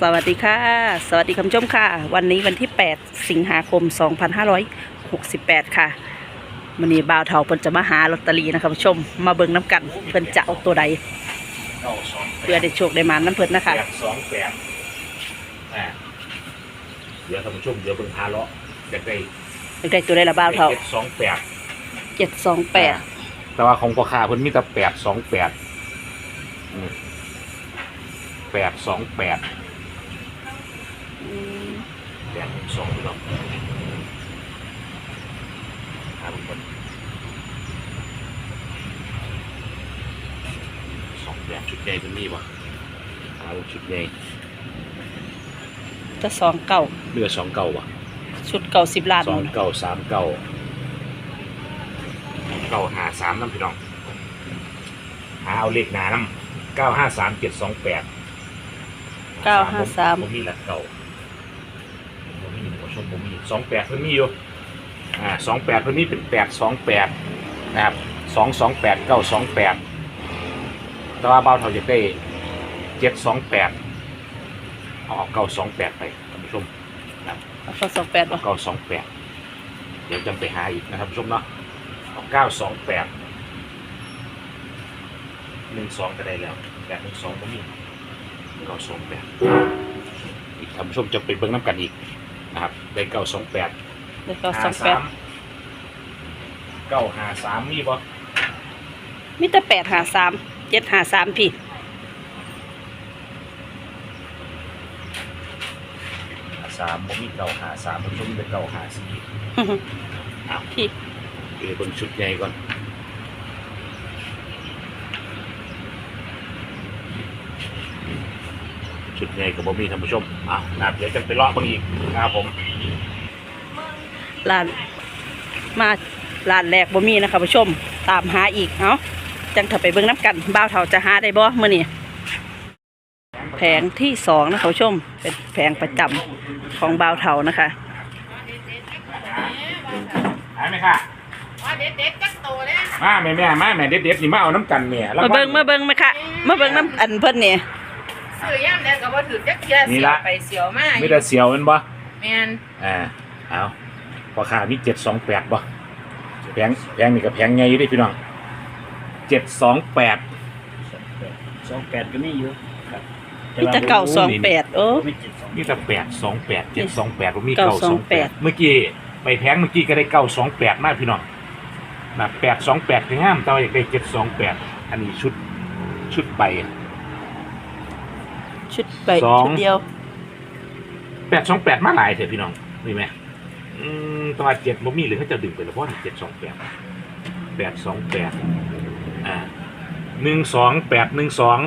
สวัสดีค่ะ สวัสดีคุณผู้ชมค่ะ วันนี้วันที่ 8 สิงหาคม 2568 ค่ะวันนี้บ่าวเถาเพิ่นจะมาหาลอตเตอรี่นะคะคุณผู้ชม มาเบิ่งน้ำกันเพิ่นจะเอาตัวใดเก้าสองเพื่อได้โชคได้มาน้ำเพิ่นนะคะแปดสองแปดอ่าเดี๋ยวท่านผู้ชมเดี๋ยวเบิ่งพาเลาะจะได้อยากได้ตัวใดละบ่าวเถาเจ็ดสองแปด728แต่ว่าของพ่อค้าเพิ่นมีแต่แปดสองแปดแปดสองแปด แปดสองพี่น้องหาเบิ่งก่อนสองแปดชุดใหญ่เป็นมีบ่หาเบิ่งชุดใหญ่จะสองเก่าเรือสองเก่าบ่ชุดเก่าสิบล้านสองเก่าสามเก่าเก่าหาสามน้ำพี่น้องหาเอาเลขหนาน้ำเก้าห้าสามเจ็ดสองแปด953ผมมีหลักเก่า ผมมีผมชมผมมีสองแปดเพิ่นมีอยู่อ่าสองแปดเพิ่นมีเป็นแปดสองแปดนะครับสองสองแปดเก้าสองแปดแต่ว่าเบาเท่าจะได้เจ็ดสองแปดเอาเก้าสองแปดไปท่านผู้ชมเอาเข้า28บ่เก้าสองแปดเดี๋ยวจำไปหาอีกนะครับผู้ชมเนาะเอาเก้าสองแปดหนึ่งสองก็ได้แล้วแปดหนึ่งสองก็มีเก้าสองแปดอีกท่านผู้ชมจะไปเบิ้งน้ำกันอีก นะครับได้เก้าสองแปดได้เก้าสหาองแปสาดมเก้าหาสามมีบ่มีแต่853 753พี่หาสามผมมีเก้าหาสามผมมีแต่เก้าหาสี่เอาพี่เดี๋ยวเบิ้งชุดใหญ่ก่อน ชุดใหญ่กับบ่มีท่านผู้ชมอะนะครับเดี๋ยวจะไปเลาะเบิ่งอีกนะครับผมร้านมาร้านแรกบ่มีนะคะผู้ชมตามหาอีกเนาะจังถ้าไปเบิ่งน้ำกันบ่าวเฒ่าจะหาได้บ่มื้อนี้แผงที่สองนะคะผู้ชมเป็นแผงประจำของบ่าวเฒ่านะคะหายไหมค่ะว่าเด็ดเด็ดๆจักโตเลยมาแม่แม่มาแม่เด็ดเด็ดๆนี่มาเอาน้ำกันเนี่ยมาเบิ่งมาเบิ่งไหมคะมาเบิ่งน้ำอันเพิ่นนี่ ซื้อย่ำแล้วก็บ่ถือจักเทียเสียวไปเสียวมามีแต่เสียวแมันบ่แม่นอ่าเอาพอขามีเจ็ดสองแปดบ่แพงแพงนี่กับแพงไงอยู่ดิพี่น้องเจ็ดสองแปดสองแปดก็มีอยู่ครับมีแต่เก่าสองแปดโอ้ไม่เจ็ดสองมีแต่แปดสองแปดเจ็ดสองแปดผมมีเก้าเก้าสสอองงแปแปดดเมื่อกี้ไปแพงเมื่อกี้ก็ได้เก้าสองแปดมากพี่น้องแบบแปดสองแปดก็งามแต่ว่าอยากได้เจ็ดสองแปดอันนี้ชุดชุดใบ ชุดใบสอง ชุดเดียว แปดสองแปดมาหลายเถอะพี่น้องมีไหมอืมตัวเจ็ดบ่มีหรือเขาจะดึงไปแล้วเพราะเจ็ดสองแปดแปดสองแปดอ่าหนึ่งสองแปดหนึ่งสอง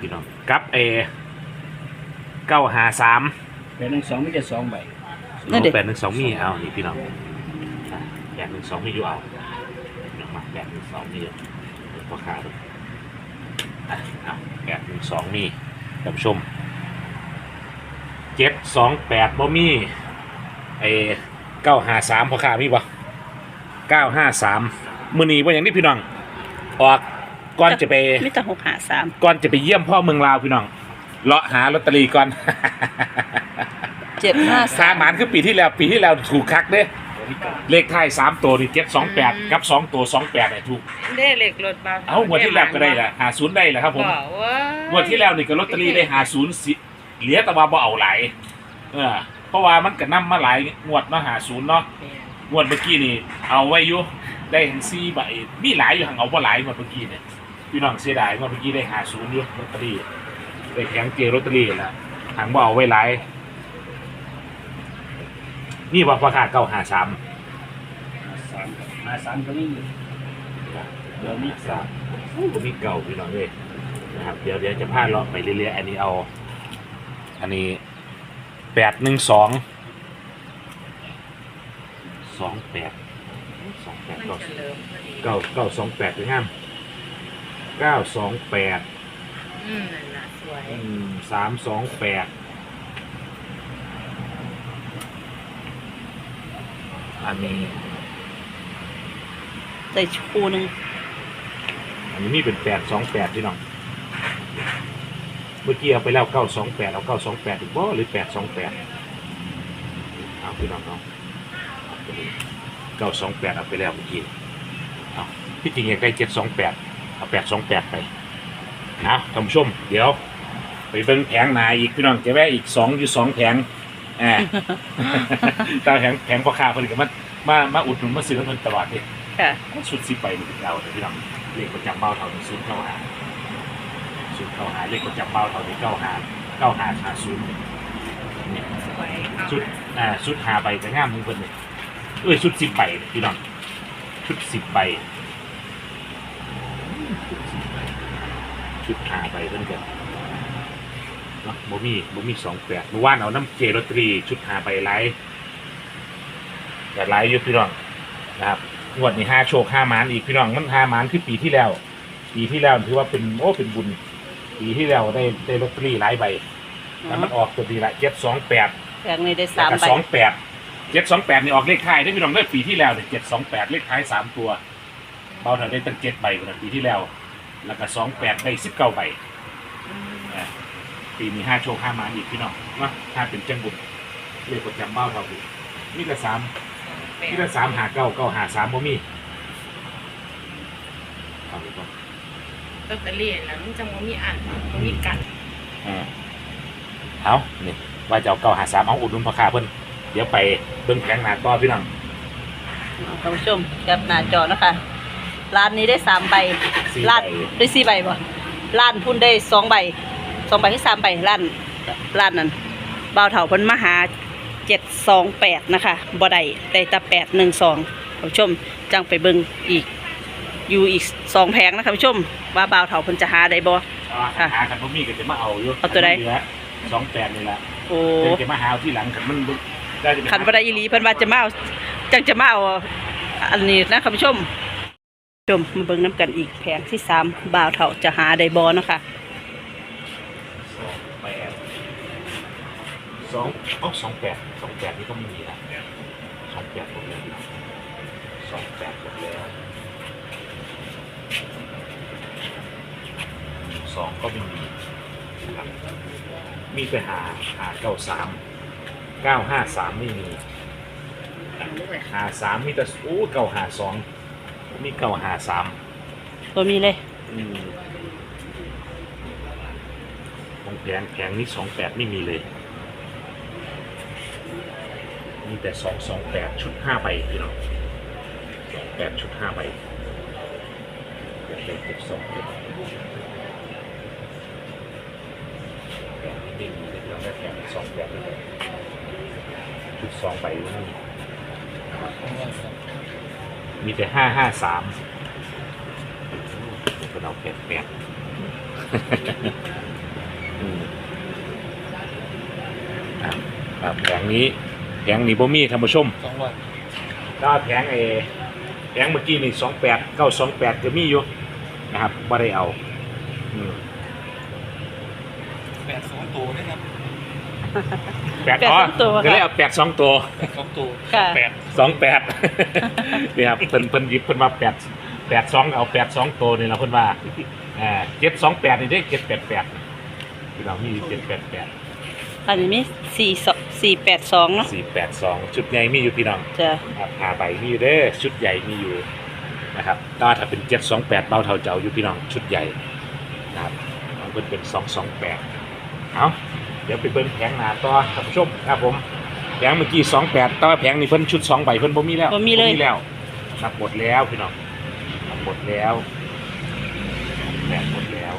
พี่น้องกับเอเก้าหาสามแปดหนึ่งสองไม่ได้สองใบนั่นดิ แปดหนึ่งสองมีเอานี่พี่น้องแปดหนึ่งสองมีอยู่เอาพี่น้องมาแปดหนึ่งสองมีอยู่ราคาดูอะเอา แปดหนึ่งสองมีท่านผู้ชมเจ็ดสองแปดบ่มีไอเก้าห้าสามพอขามีบ่เก้าห้าสามมือนีว่าอย่างนี้พี่น้อง ออกก่อนจะไปมีแต่หกหาสามก่อนจะไปเยี่ยมพ่อเมืองลาวพี่น้องเลาะหาลอตเตอรี่ก่อนเจ็ดห้าสาสามหมานคือปีที่แล้วปีที่แล้วถูกคักเด้ เลขท้ายสามตัวนี่เจ็ดสองแปดกับสองตัวสองแปดเนี่ยถูก ได้เหล็กรถบาเอ้างวดที่แล้วก็ได้แหละหาศูนย์ได้แหละครับผมบอกว่างวดที่แล้วนี่ก็ลอตเตอรี่ได้หาศูนย์สิเหลือแต่ว่าบ่เอาหลายเออเพราะว่ามันก็นํมาหลายงวดเนาะหาศูนย์เนาะงวดเมื่อกี้นี่ เอาไว้อยู่ได้ถึงสี่ใบมีหลายอยู่ห่างเอาว่าหลายงวดเมื่อกี้เนี่ยพี่น้องเสียดายงวดเมื่อกี้ได้หาศูนย์อยู่ลอตเตอรี่ได้แข็งเจลอตเตอรี่แล้วห่างว่าเอาไว้หลาย นี่ว่าราคาเก้าหาสามสามมาสามก็มีอยู่เดี๋ยวมีสามผมมีเก่าพี่น้องเลยนะครับ เดี๋ยวเดี๋ยวจะพาเลาะไปเรื่อยๆอันนี้เอา อันนี้แปดหนึ่งสองสองแปดสองแปดมันก็เฉลิมพอดีเก้าเก้าสองแปดถึงห้ามเก้าสองแปดอืมนั่นน่ะสวยสามสองแปด อันนี้ ใส่ชูหนึ่งอันนี้มีเป็นแปดสองแปดพี่น้องมื่อกี้เอาไปแล้วเก้าสองแปดเอาเก้าสองแปดอีกบ่หรือแปดสองแปดเอาพี่น้องเอาเก้าสองแปดเอาไปแล้วเมื่อกี้เอาที่จริงอยากได้เจ็ดสองแปดเอาแปดสองแปดไปนะท่านผู้ชม เดี๋ยว ไปเบิ่งแผงหนาอีกพี่น้องจะแวะอีกสองอยู่สองแผง อ่าตาแผงแผงพ่อค้าเพิ่นก็มามามาอุดหนุนมาซื้อเพิ่นตลอดเลยค่ะสุดสิไปนี่เราแต่พี่น้องเลขประจำเบ้าเท่านี้ศูนย์เข้าหาศูนย์เข้าหาเลขประจำเบ้าเท่านี้เก้าหาเก้าหาหาศูนย์เนี่ยชุดอ่าชุดหาใบจะง่ามมือเพิ่นเนี่ยเอ้ยชุดสิบใบพี่น้องชุดสิบใบชุดหาใบเพิ่นกัน เนาะบ่มีบ่มีสองแปดเมื่อวานเอาน้ำเจลอตเตอรี่ชุดหาใบไลท์แต่ไลท์อยู่พี่น้องนะครับงวดนี้ห้าโชคห้าหมานอีกพี่น้องมันห้าหมานคือปีที่แล้ว ปีที่แล้วถือว่าเป็นโอ้เป็นบุญ ปีที่แล้วได้ได้ลอตเตอรี่หลายใบแล้วมันออกตัวดีละเจ็ดสองแปดแผงนี้ได้แล้วสามก็ใบสองแปดเจ็ดสองแปดนี่ออกเลขท้ายได้พี่น้องได้ปีที่แล้วเนี่ยเจ็ดสองแปดเลขท้ายสามตัวเบาเถอะได้ตั้งเจ็ดใบกว่าปีที่แล้ว แล้วก็สองแปดได้สิบเก้าใบอะ ปีนี้ห้าโชคห้าหมานอีกพี่น้องเนาะถ้าเป็นจังบุญเลขประจำเบ้าเท่านี้นี่ก็สามที่ละสามหาเก้าเก้าหาสามบ่มีเอาไปก่อนลอตเตอรี่นะมันจังว่ามีอันบ่มีกันอ่าเอานี่ว่าจะเอาเก้าหาสามเอาอุดหนุนพ่อค้าเพิ่นเดี๋ยวไปเบิ่งแผงหนาต่อพี่น้องท่านผู้ชมแคปหน้าจอนะคะร้านนี้ได้สามใบสี่ร้านใบ ได้สี่ใบบ่ร้านพุ่นได้สองใบ สองใบที่สามใบร้านร้านนั้นบ่าวเถาเพิ่นมาหาเจ็ดสองแปดนะคะบ่ได้ได้แต่แปดหนึ่งสองท่านผู้ชมจังไปเบิ่งอีก อยู่อีกสองแผงนะคะท่านผู้ชม ว่าบ่าวเถาเพิ่นจะหาได้บ่อ่าหาคันบ่มีก็จะมาเอาอยู่เอาตัวใดสองแปดนี่แหละโอ้เดี๋ยวจะมาหาเอาที่หลังคันมันบ่ได้จะไปคันบ่ได้อีหลีเพิ่นว่าจะมาเอาจังจะมาเอาอันนี้นะคุณผู้ชมชมมาเบิ่งน้ำกันอีกแผงที่สามบ่าวเถาจะหาได้บ่เนาะค่ะ สองแปด สองเอ้าสองแปดสองแปดนี่ก็ไม่มีนะสองแปดหมดแล้วสองแปดหมดแล้วสองก็ไม่มีนะครับมีไปหาหาเก้าสามเก้าห้าสามไม่มีหาสามมีแต่โอ้เก้าหาสองมีเก้าหาสามตัวมีเลยอืมของแผงแผงนี้สองแปดไม่มีเลย มี แต่สองสองแปดชุดห้าใบพี่น้องสองแปดชุดห้าใบเดี๋ยวเก็บสองเก็บแปดนี่ไม่มีเลยพี่น้องได้แผงสองแปดเลยชุดสองใบไม่มีมีแต่ห้าห้าสามก็เราแปดแปดอืมอะอะแผงนี้ แผงนี้บ่มีท่านผู้ชมสองร้อยถ้าแผงเอแผงเมื่อกี้นี่สองแปดเก้าสองแปดก็มีอยู่นะครับบ่ได้เอาอืมแปดสองตัวนะครับแปดอ๋อก็เลยเอาแปดสองตัวแปดสองตัวค่ะ แปดสองแปดนี่ครับเพิ่นเพิ่นหยิบเพิ่นมาแปดแปดสองเอาแปดสองตัวนี่เราเพิ่นว่าอ่าเจ็ดสองแปดนี่ได้เจ็ดแปดแปดพี่น้องมีเจ็ดแปดแปดอันนี้มีสี่ส สี่แปดสองเนาะสี่แปดสองชุดใหญ่มีอยู่พี่น้องจะครับหาใบมีอยู่เด้อชุดใหญ่มีอยู่นะครับถ้าถ้าเป็นเจ็ดสองแปดเบาเท่าเจ้าอยู่พี่น้องชุดใหญ่นะครับของเพิ่นเป็นสองสองแปดเอาเดี๋ยวไปเบิ้งแผงหนาต่อท่านผู้ชมครับผมแผงเมื่อกี้สองแปดต่อแผงนี่เพิ่นชุดสองใบเพิ่นบ่มีแล้วบ่มีเลยแล้วนับหมดแล้วพี่น้องนับหมดแล้วแปดหมดแล้ว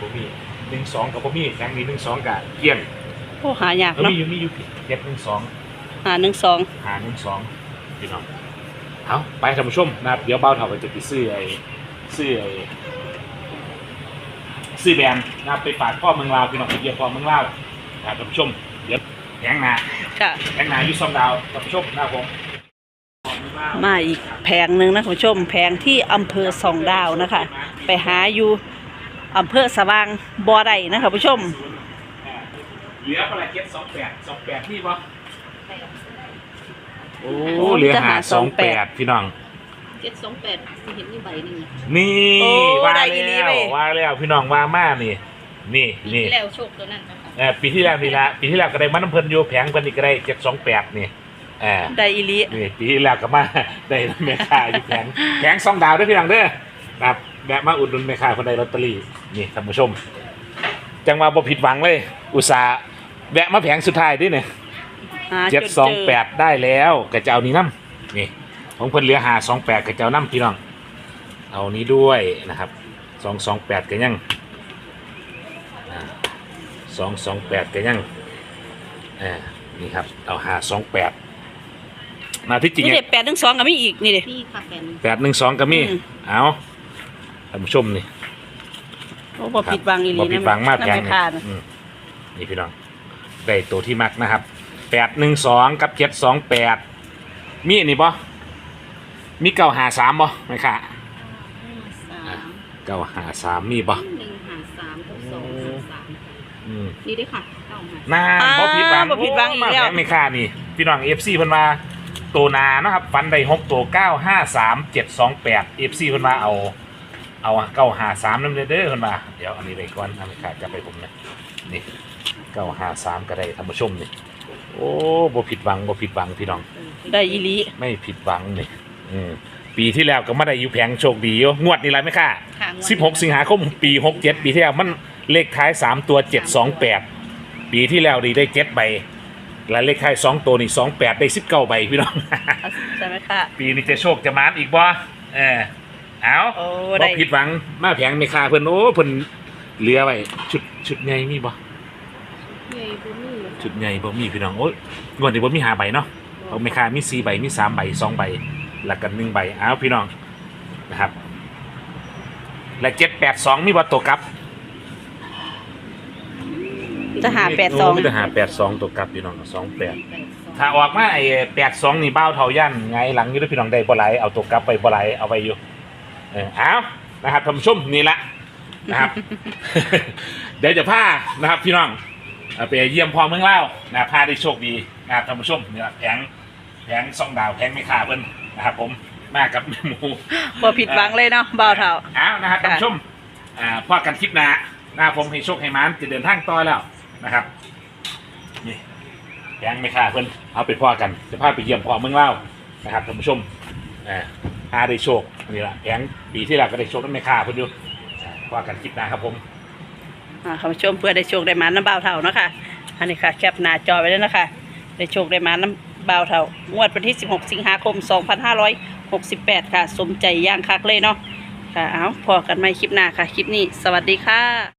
บ่มี หนึ่งสองกับบ่มีแผงนี้หนึ่งสองกับเกลี้ยงโอ้หายากแล้วเนาะมีอยู่มีอยู่เจ็ดหนึ่งสองหาหนึ่งสองหาหนึ่งสองพี่น้องเอาไปท่านผู้ชมนะครับเดี๋ยวเบ้าเถาไปจะไปซื้อไอ้ซื้อไอ้ซื้อแบรนด์นะครับไปฝากพ่อเมืองลาวพี่น้องไปเยี่ยมพ่อเมืองลาวนะครับท่านผู้ชมเดี๋ยวแหงหนาค่ะแหงหนาอยู่ซองดาวท่านผู้ชมนะครับผมมาอีกแผงหนึ่งนะคุณผู้ชมแผงที่อำเภอสองดาวนะคะ ไปหาอยู่ อำเภอสว่างบ่อใดนะคะผู้ชม เหลือเท่าไหร่เจ็ดสองแปดสองแปดนี่ปะโอ้โอ้เหลือจะหาหาสองแปด28พี่น้องเจ็ดสองแปดสิเห็นนี่ใบหนึ่งนี่โอ้ว่าได้แล้อีหลีวเว้ย ว่าแล้วพี่น้องว่ามานี่ นี่ปีนี่ที่แล้วโชคตัวนั้นนะคะเออปีที่แล้วนี่ละปีที่แล้วก็ได้มันำเพิ่นอยู่แผงเพิ่นอีกก็ได้เจ็ดสองแปดนี่เออ ได้อีหลี นี่ปีที่แล้วก็มา ได้แม่ค้าอยู่แผงแผงสองดาวด้วยพี่น้องเด้อ ครับแวะมาอุดหนุนแม่ค้าคนใดลอตเตอรี่นี่ท่านผู้ชม จังว่าบ่ผิดหวังเลย อุตส่าห์แวะมาแผงสุดท้ายด้วยเนี่ยหาเจ็ดจนสองเจแปดได้แล้วกระเจ้านี้น้ำนี่ของเพิ่นเหลือหาสองแปดกระเจ้าน้ำพี่น้อง เอานี้ด้วยนะครับสองสองแปดกันยังสองสองแปดกันยังอ่านี่ครับเอาหาสองแปดมาที่จริงนี่เด็แปดถึงสองก็มีอีกนี่เด็พี่ค่ะแฟนแปดหนึ่งสองก็มีอืมเอา ท่านผู้ชมนี่โอ้บ่ผิดหวังอีหลีบ่ผิดหวังมากน้ำแพงไม่นี่ขาดอืมนี่พี่น้องได้ตัวที่มักนะครับแปดหนึ่งสองกับเจ็ดสองแปดมีอันนี้บ่มีเก้าหาสามบ่ไหมค่ะสามเก้าหาสามมีบ่หนึ่งหาสามกับสองหาสามอืม นี่ด้วยค่ะเก้าหาน่าอ่าบ่ผิดหวังบ่ผิดหวังอีกแล้วโมาพงไม่ค่านี่ พี่น้องเอฟซีเพิ่นมาตัวหนาเนาะครับฟันได้หกตัวเก้าห้าสามเจ็ดสองแปดเอฟซีเพิ่นมาเอา เอาเก้าหาสามน้ำเด้อเด้อเพิ่นมาเดี๋ยวอันนี้ไปก่อนทำขาดจะไปผมนะนี่เก้าหาสามก็ได้ท่านผู้ชมนี่โอ้บ่ผิดหวังบ่ผิดหวังพี่น้อง ได้อีหลีไม่ผิดหวังนี่อืมปีที่แล้วก็มาได้อยู่แผงโชคดีอยู่งวดนี้ไรไหมค่ะค่ะงวด16 สิงหาคมปี67ปีที่แล้วมันเลขท้าย 3 ตัว 728 ปีที่แล้วดีได้7ใบและเลขท้าย 2 ตัวนี่28 ได้ 19ใบพี่น้อง ใช่ไหมค่ะปีนี้จะโชคจะมานอีกบ่เออ เอาโอ้บ่ได้ผิดหวังมาแผงไม่ค่าเพิ่นโอ้เพิ่นเหลือไว้ชุดชุดใหญ่มีบ่ใหญ่บุญนี่ชุดใหญ่บ่มีพี่น้องโอ้ยงวดนี้บ่มีหาใบเนาะเอาไม่ค่ามีสี่ใบมีสามใบสองใบแล้วกันหนึ่งใบเอาพี่น้องนะครับ และเจ็ดแปดสองมีบัตตัวกลับจะหาแปดสองมีแต่หาแปดสองตัวกลับพี่น้องสองแปดแปดสองถ้าออกมาไอ้แปดสองนี่เบ้าเท่ายันไงหลังอยี่ด้วยพี่น้องได้บ่ไหลเอาตัวกลับไปบ่ไหลเอาไปอยู่ เออเอานะครับท่านผู้ชมนี่ละนะครับ เดี๋ยวจะพานะครับพี่น้องเอาไปเยี่ยมพ่อเมืองเล่าวนะพาได้โชคดีนะครับท่านผู้ชมนี่ละแผงแผงซองดาวแผงไม่ขาเพิ่นนะครับ ผมมากับแม่หมู บ่ผิดหวังเลยเนาะบ่าวเท่าเอานะครับท่านผู้ชมอ่าพอกันคลิปหน้านะครับผมให้โชคให้หมันจะเดินทางต่อแล้วนะครับนี่แผงไม่ขาเพิ่นเอาไปพ่อกันจะพาไปเยี่ยมพ่อเมืองเล่าวนะครับท่านผู้ชมอ่า พาได้โชคนี่แหละแผงปีที่แล้วก็ได้โชคนั้นไม่ขาเพิ่นอยู่อ่ากันคลิปหน้าครับผมอ่าคุณผู้ชมเพื่อได้โชคได้มาน้ำบ่าเท่าเนาะค่ะอันนี้ค่ะแคปหน้าจอไว้แล้วนะคะได้โชคได้มาน้ำบ่าเท่างวดวันที่ 16 สิงหาคม 2568 ค่ะ สมใจย่างคักเลยเนาะค่ะเอาพอกันใหมคลิปหน้าค่ะ คลิปนี้ สวัสดีค่ะ